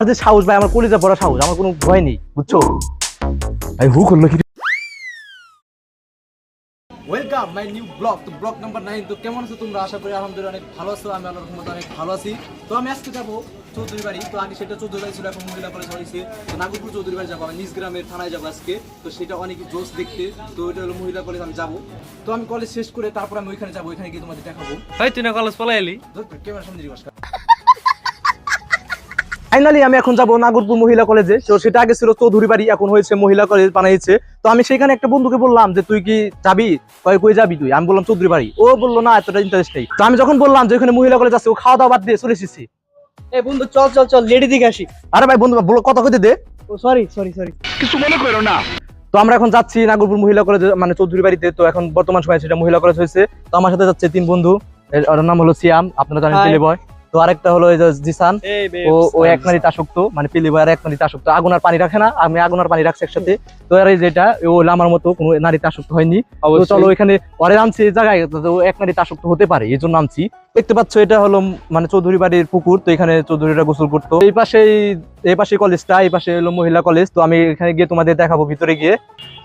যে সাহস ভাই আমার কলিজা পড়া সাহস আমার কোনো ভয় নেই বুঝছ? ভাই হু করল কি ওয়েলকাম মাই নিউ ব্লগ তো ব্লগ নাম্বার নাইন তো কেমন আছো তোমরা? আশা করি আলহামদুলিল্লাহ অনেক ভালো আছো আমি আল্লাহর রহমতে অনেক ভালো আছি। তো আমি আজকে যাব চৌধুরী বাড়ি তো আগে সেটা চৌধুরী বাড়ি ছিল এখন মহিলা কলেজ হয়েছে তো নাগরপুর চৌধুরী বাড়ি যাব আমি নিজ গ্রামের থানায় যাব আজকে। তো সেটা অনেক জোশ দেখতে তো এটা হলো মহিলা কলেজ আমি যাব। তো আমি কলেজ শেষ করে তারপর আমি ওইখানে যাব ওইখানে গিয়ে তোমাদের দেখাবো। ভাই তুই না কলেজ পলাই এলি? ক্যামেরা সামনে জিজ্ঞাসা কর। ফাইনালি আমি এখন যাব নাগরপুর মহিলা কলেজে তো সেটা আগে ছিল চৌধুরী বাড়ি এখন হয়েছে মহিলা কলেজ বানাইছে। তো আমি সেখানে একটা বন্ধুকে বললাম যে তুই কি যাবি? কয় কই যাবি তুই? আমি বললাম চৌধুরী বাড়ি ও বলল না এতটা ইন্টারেস্ট নেই। তো আমি যখন বললাম যে ওখানে মহিলা কলেজ আছে ও খাওয়া দাওয়া বাদ দিয়ে চলে এসেছি। এই বন্ধু চল চল চল লেডি দিকে আসি। আরে ভাই বন্ধু কথা কইতে দে। ও সরি সরি সরি তো আমরা এখন যাচ্ছি নাগরপুর মহিলা কলেজ মানে চৌধুরী বাড়িতে তো এখন বর্তমান সময় সেটা মহিলা কলেজ হয়েছে। তো আমার সাথে যাচ্ছে তিন বন্ধু। এর ওর নাম হলো সিয়াম। আপনারা জানেন. পেলে বয়। তো আরেকটা হলো এই যে জিসান ও ও এক নারীতে আসক্ত মানে পিলি আর এক নারীতে আসক্ত। আগুন আর পানি রাখে না আমি আগুন আর পানি রাখছি একসাথে। তো আর এই যেটা ও লামার আমার মতো কোনো নারীতে আসক্ত হয়নি। তো চলো এখানে পরে নামছি এই জায়গায় এক নারীতে আসক্ত হতে পারে এই জন্য আনছি। দেখতে পাচ্ছ, এটা হলো মানে চৌধুরী বাড়ির পুকুর, তো এখানে চৌধুরীরা গোসল করতো। এই পাশে এই পাশে কলেজটা এই পাশে হলো মহিলা কলেজ তো আমি এখানে গিয়ে তোমাদের দেখাবো ভিতরে গিয়ে।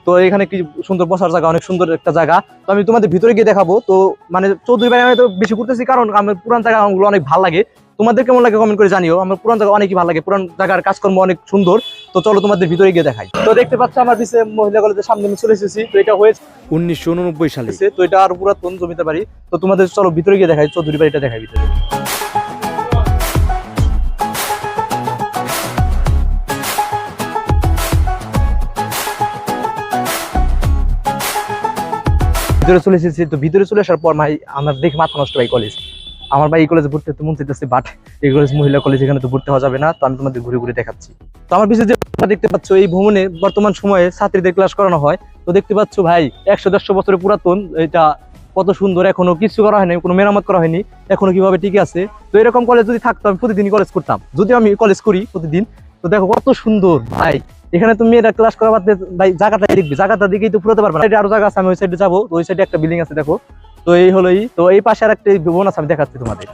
তো এখানে কি সুন্দর বসার জায়গা, অনেক সুন্দর একটা জায়গা। তো আমি তোমাদের ভিতরে গিয়ে দেখাবো, তো মানে চৌধুরী বাড়ি আমি তো বেশি ঘুরতেছি, কারণ আমার পুরান জায়গা অনেক ভালো লাগে। তোমাদের কেমন লাগে কমেন্ট করে জানিও। আমার পুরান জায়গা অনেকই ভালো লাগে। পুরান জায়গার কাজকর্ম অনেক সুন্দর। তো চলো তোমাদের ভিতরে গিয়ে দেখাই। তো দেখতে পাচ্ছ আমার পিছে মহিলা কলেজের সামনে আমি চলে এসেছি। তো এটা হয়েছে উনিশশো উননব্বই সালে। তো এটা আর পুরাতন জমিতে বাড়ি। তো তোমাদের চলো ভিতরে গিয়ে দেখাই। চৌধুরী বাড়িটা দেখাই ভিতরে। ভিতরে চলে এসেছি। তো ভিতরে চলে আসার পর ভাই আমার দেখে মাথা নষ্ট ভাই কলেজ। আমার ভাই এই কলেজে ভর্তি হতে মন চাইতেছে বাট এই কলেজ মহিলা কলেজ এখানে তো ভর্তি হওয়া যাবে না, তো আমি তোমাদের ঘুরে ঘুরে দেখাচ্ছি। তো আমার পিছিয়ে যে দেখতে পাচ্ছ, এই ভ্রমণে বর্তমান সময়ে ছাত্রীদের ক্লাস করানো হয়। তো দেখতে পাচ্ছ ভাই, একশো দেড়শো বছরের পুরাতন, এটা কত সুন্দর, এখনও কিছু করা হয়নি, কোনো মেরামত করা হয়নি, এখনও কীভাবে টিকে আছে? তো এরকম কলেজ যদি থাকতো, আমি প্রতিদিনই কলেজ করতাম। যদি আমি কলেজ করি প্রতিদিন, তো দেখো কত সুন্দর ভাই। এখানে তুমি মেয়েরা ক্লাস করা বাদ ভাই, জায়গাটা দেখবি জায়গাটা দিকেই তো পুরোতে পারবে এটা আরও জায়গা আছে, আমি ওই সাইডে যাব ওই সাইডে একটা বিল্ডিং আছে, দেখো। তো এই হলোই, তো এই পাশে আর একটা আছে, আমি দেখাচ্ছি তোমাদের।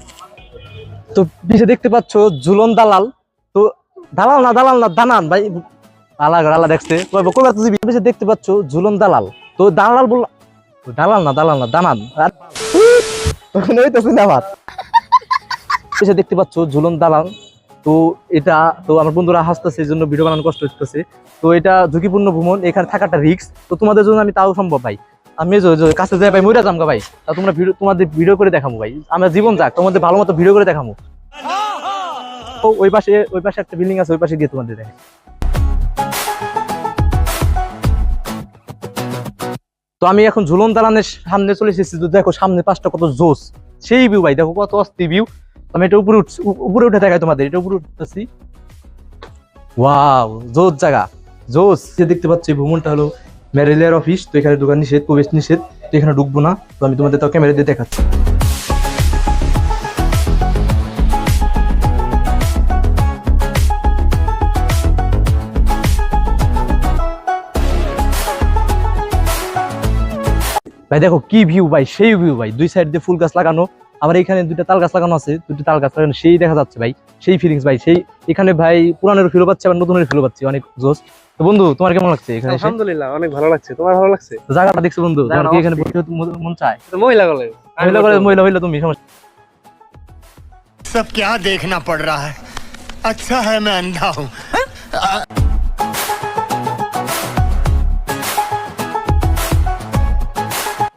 তো পিছে দেখতে পাচ্ছ ঝুলন দালাল। তো দালাল না দালাল না, দানান, ভাই। আলা আলা দেখছে। কইবা কইবা তো জিবি পিছে দেখতে পাচ্ছ ঝুলন দালাল। তো দালাল বল দালাল না দালাল না, দানান। পিছে দেখতে পাচ্ছ ঝুলন দালাল। তো এটা তো আমার বন্ধুরা হাসতেছে, এই জন্য ভিডিও বানানো কষ্ট হচ্ছে তো এটা ঝুঁকিপূর্ণ ভ্রমণ, এখানে থাকাটা রিস্ক তো তোমাদের জন্য আমি তাও সম্ভব, ভাই। আমি কাছে যাই ভাই, মইরা যাম গা ভাই। তা তোমরা তোমাদের ভিডিও করে দেখাবো ভাই। আমরা জীবন যাক, তোমাদের ভালো মতো ভিডিও করে দেখাবো ও, ওই পাশে ওই পাশে একটা বিল্ডিং আছে, ওই পাশে গিয়ে তোমাদের দেখাই। তো আমি এখন ঝুলন দালানের সামনে চলে এসেছি, তো দেখো সামনে পাঁচটা কত জোস সেই ভিউ ভাই, দেখো কত অস্থি ভিউ আমি এটা উপরে উঠছি উপরে উঠে দেখাই তোমাদের, এটা উপরে উঠতেছি। ওয়াও জোস জায়গা জোস যে দেখতে পাচ্ছি ভ্রমণটা হলো ম্যারেলিয়ার অফিস তো এখানে দোকান নিষেধ, প্রবেশ নিষেধ, তো এখানে ঢুকবো না। তো আমি তোমাদের তাও ক্যামেরা দিয়ে দেখাচ্ছি। ভাই দেখো, কি ভিউ ভাই, সেই ভিউ ভাই, দুই সাইড দিয়ে ফুল গাছ লাগানো। আবার এখানে দুইটা তাল গাছ লাগানো আছে দুটো তাল গাছ লাগানো সেই দেখা যাচ্ছে ভাই সেই ফিলিংস ভাই সেই এখানে ভাই পুরানের ফিল পাচ্ছি আবার নতুনের ফিল পাচ্ছি অনেক জোস তো বন্ধু তোমার কেমন লাগছে এখানে এসে? আলহামদুলিল্লাহ অনেক ভালো লাগছে তোমার ভালো লাগছে তো জায়গাটা দেখছো বন্ধু তোমার কি জায়গা এখানে অস্থির। ভর্তি হতে মন- মন চায় তো মহিলা কলেজ মহিলা করে মহিলা হইলে তুমি সমস্যা सब क्या देखना पड़ रहा है अच्छा है मैं अंधा हूँ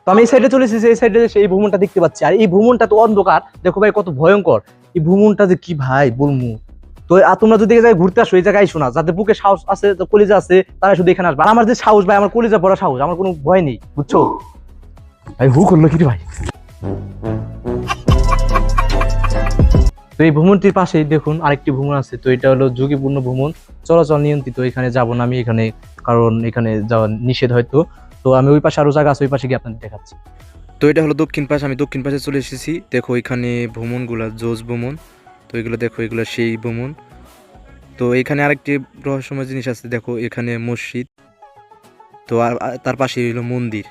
তো আমি এই সাইডে চলে এসেছি, এই সাইডে এই ভ্রমণটা দেখতে পাচ্ছি। আর এই ভ্রমণটা তো অন্ধকার। দেখো ভাই, কত ভয়ঙ্কর। এই ভ্রমণটা যে কি ভাই বলমু তো আর তোমরা যদি জায়গায় ঘুরতে আসো, এই জায়গায় শোনা যাদের বুকে সাহস আছে কলিজা আছে, তারা শুধু এখানে আসবে। আর আমার যে সাহস ভাই, আমার কলিজা পড়া সাহস, আমার কোনো ভয় নেই, বুঝছ? ভাই, হু করল কি ভাই? তো এই ভ্রমণটির পাশেই দেখুন আরেকটি ভ্রমণ আছে। তো এটা হলো ঝুঁকিপূর্ণ ভ্রমণ। চলাচল নিয়ন্ত্রিত, এখানে যাব না আমি, এখানে, কারণ এখানে যাওয়া নিষেধ হয়তো। তো আমি ওই পাশে আরও জায়গা আছে, ওই পাশে গিয়ে আপনাদের দেখাচ্ছি। তো এটা হলো দক্ষিণ পাশ, আমি দক্ষিণ পাশে চলে এসেছি। দেখো এখানে ভ্রমণগুলা জোজ ভ্রমণ। তো এগুলো দেখো, এগুলো সেই ভ্রমণ। তো এখানে আরেকটি রহস্যময় জিনিস আছে, দেখো এখানে মসজিদ। তো আর তার পাশে হলো মন্দির।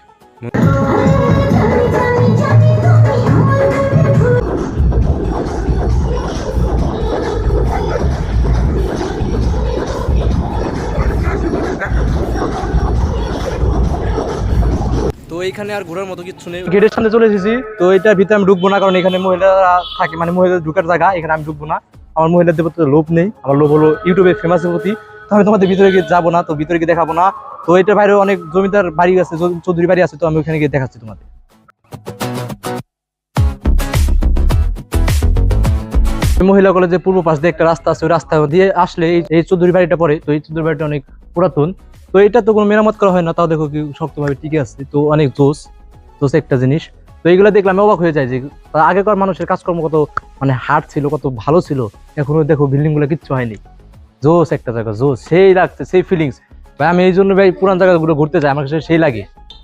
তো এইখানে আর ঘোরার মতো কিচ্ছু নেই। গেটের সামনে চলে এসেছি। তো এটার ভিতরে আমি ঢুকবো না, কারণ এখানে মহিলারা থাকে মানে মহিলাদের ঢুকার জায়গা, এখানে আমি ঢুকবো না। আমার মহিলাদের প্রতি লোভ নেই। আমার লোভ হলো ইউটিউবে ফেমাসের প্রতি। তো আমি তোমাদের ভিতরে গিয়ে যাব না, তো ভিতরে গিয়ে দেখাবো না। তো এটার বাইরে অনেক জমিদার বাড়ি আছে চৌধুরী বাড়ি আছে, তো আমি ওখানে গিয়ে দেখাচ্ছি তোমাদের। মহিলা কলেজের পূর্ব পাশ দিয়ে একটা রাস্তা আছে, ওই রাস্তা দিয়ে আসলে এই চৌধুরী বাড়িটা পরে, তো এই চৌধুরী বাড়িটা অনেক পুরাতন। তো এটা তো কোনো মেরামত করা হয় না, তাও দেখো কি শক্তভাবে টিকে আছে, তো অনেক জোস জোস একটা জিনিস। তো এইগুলো দেখলাম আমি অবাক হয়ে যায় যে আগেকার মানুষের কাজকর্ম কত মানে হার্ড ছিল, কত ভালো ছিল, এখনও দেখো বিল্ডিংগুলো কিচ্ছু হয়নি। জোস একটা জায়গা, জোস, সেই লাগছে, সেই ফিলিংস ভাই, আমি এই জন্য ভাই পুরান জায়গাগুলো ঘুরতে যাই আমার কাছে সেই লাগে।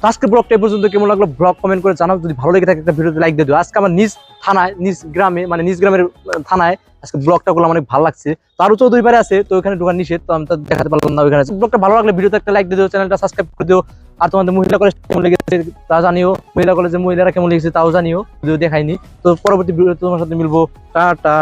আজকে ব্লগটা এই পর্যন্ত। কেমন লাগল ব্লগ কমেন্ট করে জানাও। যদি ভালো লেগে থাকে একটা ভিডিওতে লাইক দিয়ে দিও। আজকে আমার নিজ থানায়, নিজ গ্রামে মানে নিজ গ্রামের থানায় আজকে ব্লগটা করলাম, অনেক ভালো লাগছে। তো আরও চৌধুরী বাড়ি আছে, তো ওখানে ঢোকার নিষেধ, তো আমি তো দেখাতে পারলাম না ওখানে। ব্লগটা ভালো লাগলে ভিডিওতে একটা লাইক দিয়ে দিও, চ্যানেলটা সাবস্ক্রাইব করে দিও। আর তোমাদের মহিলা কলেজ কেমন লেগেছে তা জানিও। মহিলা কলেজের মহিলারা কেমন লেগেছে তাও জানিও। যদিও দেখাইনি। তো পরবর্তী ভিডিও তোমার সাথে মিলবো। টাটা।